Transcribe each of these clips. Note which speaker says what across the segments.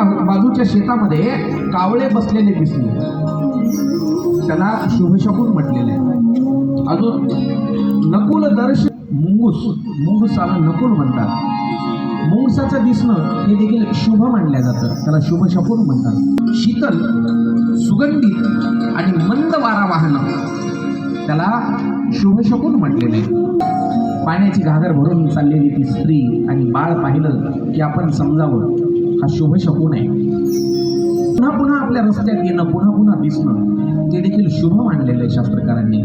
Speaker 1: बाजूच्या शेतामध्ये कावळे बसलेले दिसले. त्याला शुभशकून म्हटलेले. अजून नकुल दर्श मुंगूस मुंगसाला नकुल म्हणतात. मुंगसाचं दिसणं हे देखील शुभ मानलं जातं. त्याला शुभ शकून म्हणतात. शीतल सुगंधित आणि मंद वारा वाहनं त्याला शुभ शकून म्हटलेले. पाण्याची घागर भरून चाललेली ती स्त्री आणि बाळ पाहिलं की आपण समजावं. हा शुभ शकून आहे पुन्हा पुन्हा आपल्या रस्त्यात येणं पुन्हा पुन्हा दिसणं ते देखील शुभ मानलेलं आहे शास्त्रकारांनी.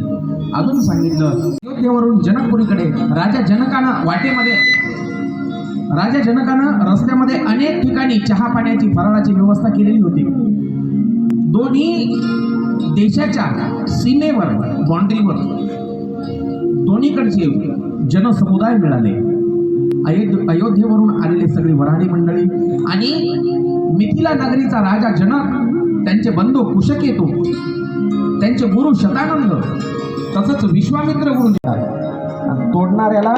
Speaker 1: अजून सांगितलं अयोध्येवरून जनकपुरीकडे राजा जनकानं वाटेमध्ये राजा जनकानं रस्त्यामध्ये अनेक ठिकाणी चहा पाण्याची फराळाची व्यवस्था केलेली होती. दोन्ही देशाच्या सीमेवर बाउंड्रीवर दोन्हीकडचे जनसमुदाय मिळाले. अयोध्य अयोध्येवरून आलेले सगळी वऱ्हाडी मंडळी आणि मिथिला नगरीचा राजा जनक त्यांचे बंधू कुशकेतू त्यांचे गुरु शतानंद तसंच विश्वामित्र गुरु तोडणाऱ्याला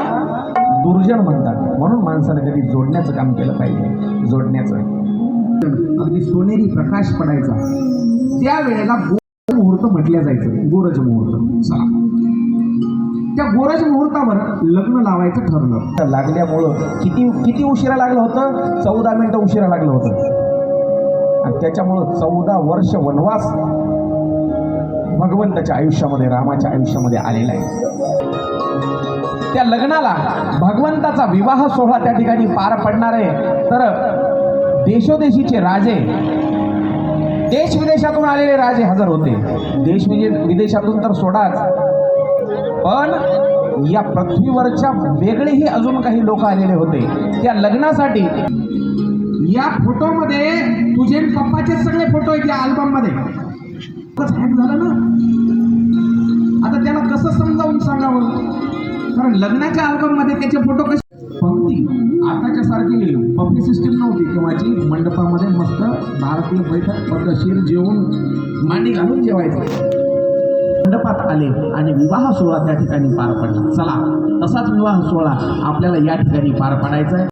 Speaker 1: दुर्जन म्हणतात. म्हणून माणसाने कधी जोडण्याचं काम केलं पाहिजे. जोडण्याचं. अगदी सोनेरी प्रकाश पडायचा. त्यावेळेला मुहूर्त म्हटल्या जायचं. गोरज मुहूर्त. चला. त्या गोराच्या मुहूर्तावर लग्न लावायचं ठरलं. तर लागल्यामुळं किती किती उशिरा लागलं होतं? चौदा मिनिटं उशिरा लागलं होतं. आणि त्याच्यामुळं चौदा वर्ष वनवास भगवंताच्या आयुष्यामध्ये रामाच्या आयुष्यामध्ये आलेला आहे. त्या लग्नाला भगवंताचा विवाह सोहळा त्या ठिकाणी पार पडणार आहे. तर देशोदेशीचे राजे देश विदेशातून आलेले राजे हजर होते. देश विदेशातून तर सोडाच. पण या पृथ्वीवरच्या वेगळेही अजून काही लोक आलेले होते. त्या लग्नासाठी या फोटोमध्ये तुझे पप्पाचे सगळे फोटो आहेत या अल्बममध्ये. हॅक झालं ना? आता त्याला कसं समजावून सांगावं? कारण लग्नाच्या अल्बममध्ये त्याचे फोटो कसे पंक्ती. आताच्या सारखी पब्लिक सिस्टीम नव्हती. तेव्हाची मंडपामध्ये मस्त भारतीय बैठक पद्धतशीर जेवून मांडी घालून जेवायचं. मंडपात आले आणि विवाह सोहळा त्या ठिकाणी पार पडला. चला तसाच विवाह सोहळा आपल्याला या ठिकाणी पार पाडायचा आहे.